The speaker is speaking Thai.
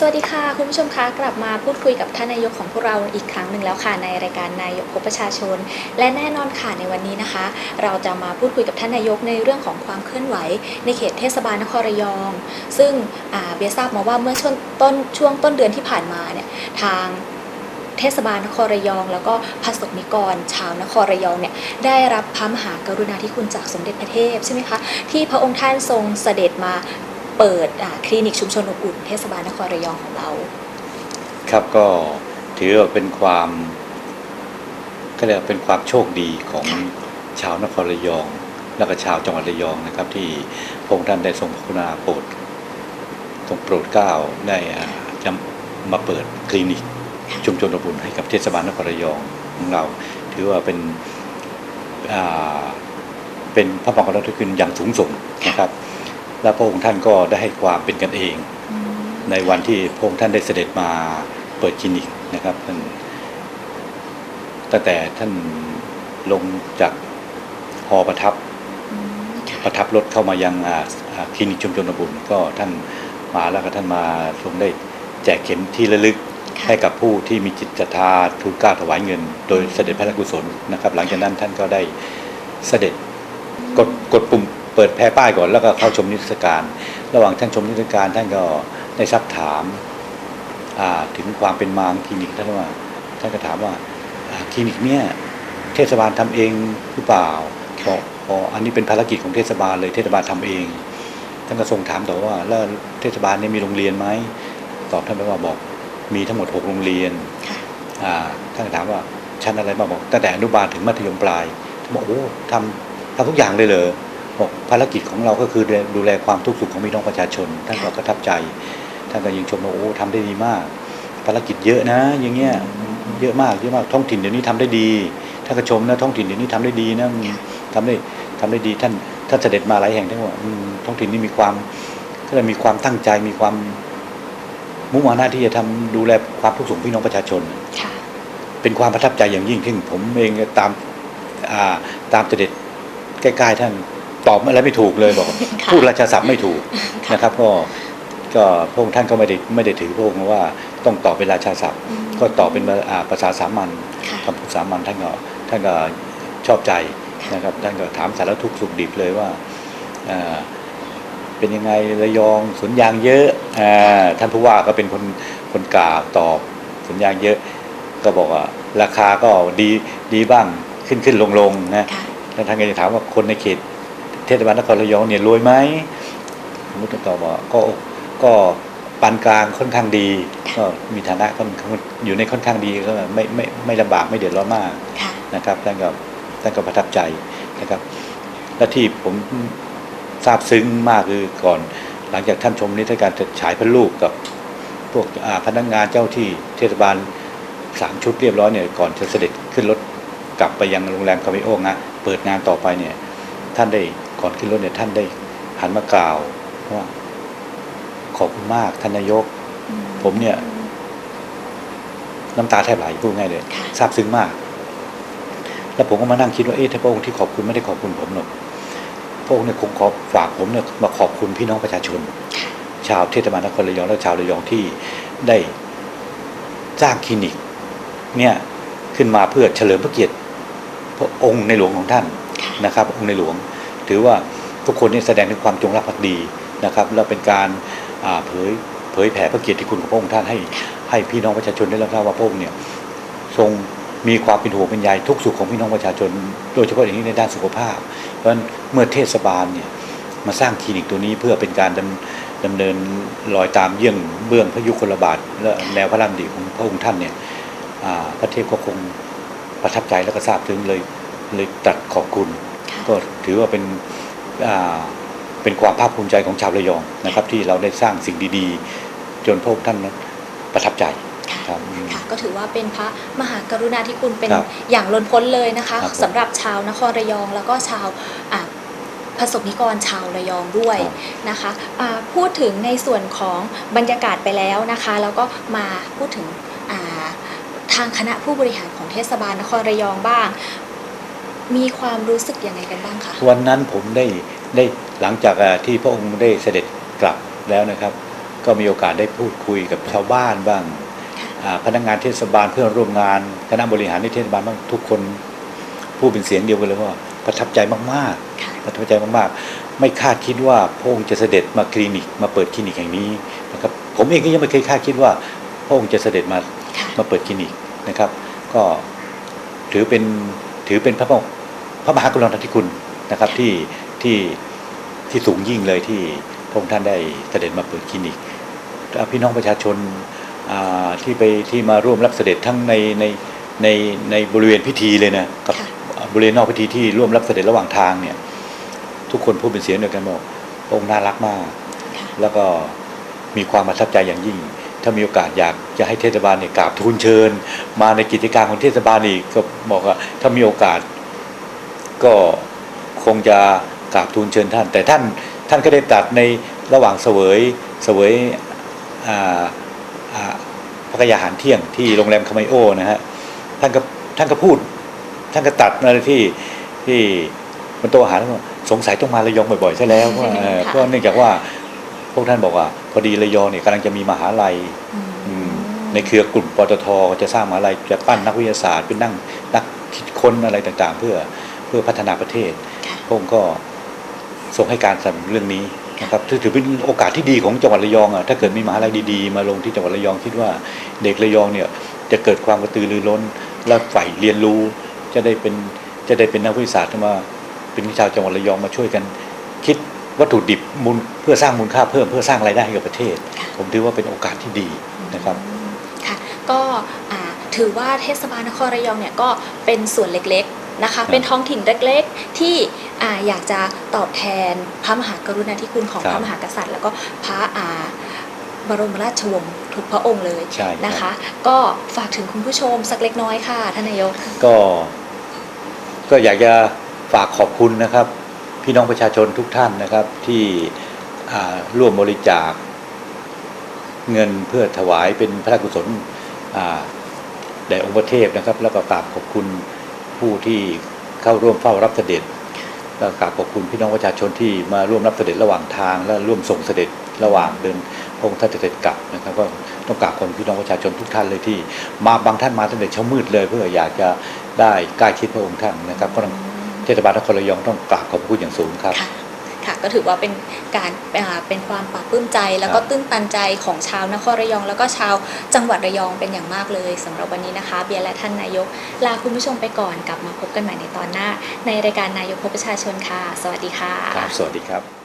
สวัสดีค่ะ คุณผู้ชมคะกลับมาพูดคุยกับท่านนายกของพวกเราอีกครั้งหนึ่งแล้วค่ะในรายการนายกพบประชาชน และแน่นอนค่ะในวันนี้นะคะ เราจะมาพูดคุยกับท่านนายกในเรื่องของความเคลื่อนไหว ในเขตเทศบาลนครระยอง ซึ่งเบียทราบมาว่าเมื่อช่วงต้นช่วงต้นเดือนที่ผ่านมาเนี่ยทางเทศบาลนครระยอง แล้วก็พระสงฆ์นิกร ชาวนครระยองเนี่ยได้รับพระมหากรุณาธิคุณจากสมเด็จพระเทพใช่ไหมคะที่พระองค์ท่านทรงเสด็จมา เปิดอ่าคลินิกชุมชนอบอุ่นเทศบาลนครระยองของเรา ครับก็ถือว่าเป็นความก็เรียกว่าเป็นความโชคดีของค่ะชาวนครระยอง และก็ชาวจังหวัดระยองนะครับ ที่พระองค์ท่านได้ทรงพระกรุณาโปรดทรงโปรดเกล้าได้อ่าจะมาเปิดคลินิกค่ะชุมชนอบอุ่นให้กับเทศบาลนครระยองของเรา ถือว่าเป็นอ่าเป็นพระมหากรุณาธิคุณอย่างสูงส่งนะครับ และพระองค์ท่านก็ได้ให้ความเป็นกันเองอืมในวันที่พระองค์ท่านได้เสด็จมาเปิดคลินิกนะครับท่านตั้งแต่ท่านลงจากหอประทับอืมค่ะประทับรถเข้ามายังอ่าอ่าคลินิกชุมชนบุญก็ท่านมาแล้วก็ท่านมาทรงได้แจกเข็มที่ระลึกค่ะให้กับผู้ที่มีจิตศรัทธาทุนกล้าถวายเงิน โดยเสด็จพระราชกุศลนะครับ หลังจากนั้นท่านก็ได้เสด็จกดกดปุ่ม เปิดแพร่ป้ายก่อนแล้วก็เข้าชมนิทรรศการ ระหว่างท่านชมนิทรรศการท่านก็ได้ซักถามอ่าถึงความเป็นมาของคลินิกท่านว่าท่านก็ถามว่าอ่าคลินิกเนี่ยเทศบาลทำเองหรือเปล่าบอกอ๋ออันนี้เป็นภารกิจของเทศบาลเลยเทศบาลทำเอง ท่านก็ทรงถามต่อว่าแล้วเทศบาลเนี่ยมีโรงเรียนไหมตอบท่านไปว่าบอกมีทั้งหมดหกโรงเรียนค่ะอ่าท่านก็ถามว่าชั้นอะไรบ้างบอกตั้งแต่อนุบาลถึงมัธยมปลายท่านบอกโอ้ทำทำทุกอย่างเลยเหรอ บอกภารกิจของเราก็คือดูแลความทุกข์สุขของพี่น้องประชาชน ท่านก็ประทับใจ ท่านก็ยังชมว่าโอ้ทำได้ดีมาก ภารกิจเยอะนะ อย่างเงี้ยเยอะมากเยอะมากท้องถิ่นเดี๋ยวนี้ทำได้ดีท่านก็ชมนะท้องถิ่นเดี๋ยวนี้ทำได้ดีนะทำได้ทำได้ดีท่านท่านเสด็จมาหลายแห่งท่านบอกว่าอืมท้องถิ่นนี่มีความ ก็เลยมีความตั้งใจมีความมุ่งมั่นหน้าที่จะทำดูแลความทุกข์สุขของพี่น้องประชาชนค่ะเป็นความประทับใจอย่างยิ่งที่ผมเองตามอ่าตามเสด็จใกล้ๆท่าน ตอบอะไรไม่ถูกเลยบอกค่ะพูดราชาศัพท์ไม่ถูกค่ะนะครับ ก็ก็พระองค์ท่านก็ไม่ได้ไม่ได้ถือพระองค์ว่าต้องตอบเป็นราชาศัพท์อืมก็ตอบเป็นอ่าภาษาสามัญค่ะคำพูดสามัญท่านก็ท่านก็ชอบใจค่ะนะครับท่านก็ถามสารทุกข์สุขดิบเลยว่าอ่าเป็นยังไงระยองสวนยางเยอะอ่าท่านผู้ว่าก็เป็นคนคนกล่าวตอบสวนยางเยอะ ก็บอกว่าราคาก็ดีดีบ้างขึ้นขึ้นลงลงนะค่ะแล้วท่านก็จะถามว่าคนในเขต เทศบาลนครระยองเนี่ยรวยไหมผมก็ตอบว่าก็ก็ปานกลางค่อนข้างดีก็มีฐานะค่อนข้างอยู่ในค่อนข้างดีก็ไม่ไม่ไม่ลำบากไม่เดือดร้อนมากค่ะนะครับท่านก็ท่านก็ประทับใจนะครับ และที่ผมซาบซึ้งมากคือก่อน หลังจากท่านชมนิทรรศการจะฉายพระรูปกับพวกอ่าพนักงานเจ้าที่เทศบาลสามชุดเรียบร้อยเนี่ยก่อนจะเสด็จขึ้นรถกลับไปยังโรงแรมคาเมโอนะเปิดงานต่อไปเนี่ยท่านได้ ก่อนขึ้นรถเนี่ยท่านได้หันมากล่าวว่าขอบคุณมากท่านนายกอืผมเนี่ย น้ำตาแทบไหลพูดง่ายเลยค่ะซาบซึ้งมาก แล้วผมก็มานั่งคิดว่าเอ๊ะถ้าพระองค์ที่ขอบคุณไม่ได้ขอบคุณผมหรอกพระองค์เนี่ยคงขอฝากผมเนี่ยมาขอบคุณพี่น้องประชาชนค่ะชาวเทศบาลนครระยองและชาวระยองที่ได้สร้างคลินิก เนี่ยขึ้นมาเพื่อเฉลิมพระเกียรติพระองค์ในหลวงของท่านค่ะนะครับ องค์ในหลวง ถือว่าทุกคนนี่แสดงถึงความจงรักภักดีนะครับ และเป็นการเผยเผยแผ่พระเกียรติคุณของพระองค์ท่านให้ให้พี่น้องประชาชนได้รับทราบว่าพระองค์เนี่ยทรงมีความเป็นห่วงเป็นใยทุกสุขของพี่น้องประชาชน โดยเฉพาะอย่างนี้ในด้านสุขภาพ เพราะฉะนั้นเมื่อเทศบาลเนี่ยมาสร้างคลินิกตัวนี้เพื่อเป็นการดำดำเนินรอยตามเยี่ยงเบื้องพระยุคลบาทและแนวพระราชดำริของพระองค์ท่านเนี่ยพระเทพก็คงประทับใจและก็ทราบถึงเลยเลยตัดขอบคุณ ก็ถือว่าเป็นอ่าเป็นความภาคภูมิใจของชาวระยองนะครับ ที่เราได้สร้างสิ่งดีๆ จนพระองค์ท่านนั้นประทับใจค่ะครับค่ะก็ถือว่าเป็นพระมหากรุณาธิคุณเป็นครับอย่างล้นพ้นเลยนะคะครับผมสำหรับชาวนครระยองแล้วก็ชาวอ่าประสบนิกรชาวระยองด้วยครับนะคะอ่าพูดถึงในส่วนของบรรยากาศไปแล้วนะคะ แล้วก็มาพูดถึงอ่าทางคณะผู้บริหารของเทศบาลนครระยองบ้าง มีความรู้สึกยังไงกันบ้างคะวันนั้นผมได้ได้หลังจากอ่าที่พระองค์ได้เสด็จกลับแล้วนะครับกก็มีโอกาสได้พูดคุยกับชาวบ้านบ้างค่ะอ่าพนักงานเทศบาลเพื่อนร่วมงานคณะบริหารในเทศบาลบ้างทุกคนพูดเป็นเสียงเดียวกันเลยว่าประทับใจมากๆค่ะประทับใจมากๆ ไม่คาดคิดว่าพระองค์จะเสด็จมาคลินิกมาเปิดคลินิกแห่งนี้นะครับผมเองก็ยังไม่เคยคาดคิดว่าพระองค์จะเสด็จมาค่ะมาเปิดคลินิกนะครับ ก็ถือเป็นถือเป็นพระองค์พ ระมหากรุณาธิคุณนะครับที่ที่ที่สูงยิ่งเลยที่พระองค์ท่านได้เสด็จมาเปิดคลินิกแล้วพี่น้องประชาชนอ่าที่ไปที่มาร่วมรับเสด็จทั้งในในในในบริเวณพิธีเลยนะกับค่ะบริเวณนอกพิธีที่ร่วมรับเสด็จระหว่างทางเนี่ยทุกคนพูดเป็นเสียงเดียวกันบอกพระองค์น่ารักมากค่ะแล้วก็มีความประทับใจอย่างยิ่ง ถ้ามีโอกาสอยากจะให้เทศบาลเนี่ยกราบทูลเชิญ มาในกิจการของเทศบาลอีกก็บอกว่าถ้ามีโอกาส ก็คงจะกราบทูลเชิญท่าน แต่ท่านท่านก็ได้ตรัดในระหว่างเสวยเสวยอ่าอ่าพระกยาหารเที่ยงที่โรงแรมคาไมโอนะฮะท่านก็ท่านก็พูด ท่านก็ตัดมาที่ที่บนโต๊ะอาหารว่าสงสัยต้องมาระยองบ่อยๆใช่แล้วเพราะว่าเออค่ะเพราะเนื่องจากว่าพวกท่านบอกว่า พอดีระยองเนี่ยกำลังจะมีมหาลัยอืมอืมในเครือกลุ่มปตทจะสร้างมหาลัยจะปั้นนักวิทยาศาสตร์เป็นนั่งนักคิดค้นอะไรต่างๆ เพื่อ เพื่อพัฒนาประเทศค่ะพระองค์ก็ทรงให้การสนับสนุนเรื่องนี้นะครับถือถือเป็นโอกาสที่ดีของจังหวัดระยองอะถ้าเกิดมีมหาลัยดีๆ มาลงที่จังหวัดระยองคิดว่าเด็กระยองเนี่ยจะเกิดความกระตือรือร้น และใฝ่เรียนรู้จะได้เป็นจะได้เป็นนักวิทยาศาสตร์มาเป็นชาวจังหวัดระยองมาช่วยกัน คิดวัตถุดิบมูลเพื่อสร้างมูลค่าเพิ่มเพื่อสร้างรายได้ให้กับประเทศค่ะผมถือว่าเป็นโอกาสที่ดีนะครับอืมค่ะก็อ่าถือว่าเทศบาลนครระยองเนี่ยก็เป็นส่วนเล็กๆ นะคะ เป็นท้องถิ่นเล็กๆ ที่อ่าอยากจะตอบแทนพระมหากรุณาธิคุณของครับพระมหากษัตริย์ แล้วก็พระอ่าบรมราชวงศ์ทุกพระองค์เลยใช่ครับนะคะ ก็ฝากถึงคุณผู้ชมสักเล็กน้อยค่ะท่านนายกก็ก็อยากจะฝากขอบคุณนะครับ พี่น้องประชาชนทุกท่านนะครับที่อ่าร่วมบริจาค เงินเพื่อถวายเป็นพระราชกุศลอ่าแด่องค์พระเทพนะครับ แล้วก็กราบขอบคุณ ผู้ที่เข้าร่วมเฝ้ารับเสด็จแล้วก็กราบขอบคุณพี่น้องประชาชนที่มาร่วมรับเสด็จระหว่างทาง และร่วมส่งเสด็จระหว่างเดินพระองค์ท่านเสด็จกลับนะครับก็ต้องกราบขอบคุณพี่น้องประชาชนทุกท่านเลยที่ มาบางท่านมาตั้งแต่เช้ามืดเลย เพื่ออยากจะได้ใกล้ชิดพระองค์ท่านนะครับก็ต้องเทศบาลนครระยองต้องกราบขอบคุณอย่างสูงครับ ค่ะค่ะก็ถือว่าเป็นการอ่าเป็นความปลาบปลื้มใจ แล้วก็ครับตื้นตันใจของชาวนครระยอง แล้วก็ชาวจังหวัดระยองเป็นอย่างมากเลยสำหรับวันนี้นะคะ เบียร์และท่านนายก ลาคุณผู้ชมไปก่อนกลับมาพบกันใหม่ในตอนหน้า ในรายการนายกพบประชาชนค่ะ สวัสดีค่ะครับสวัสดีครับ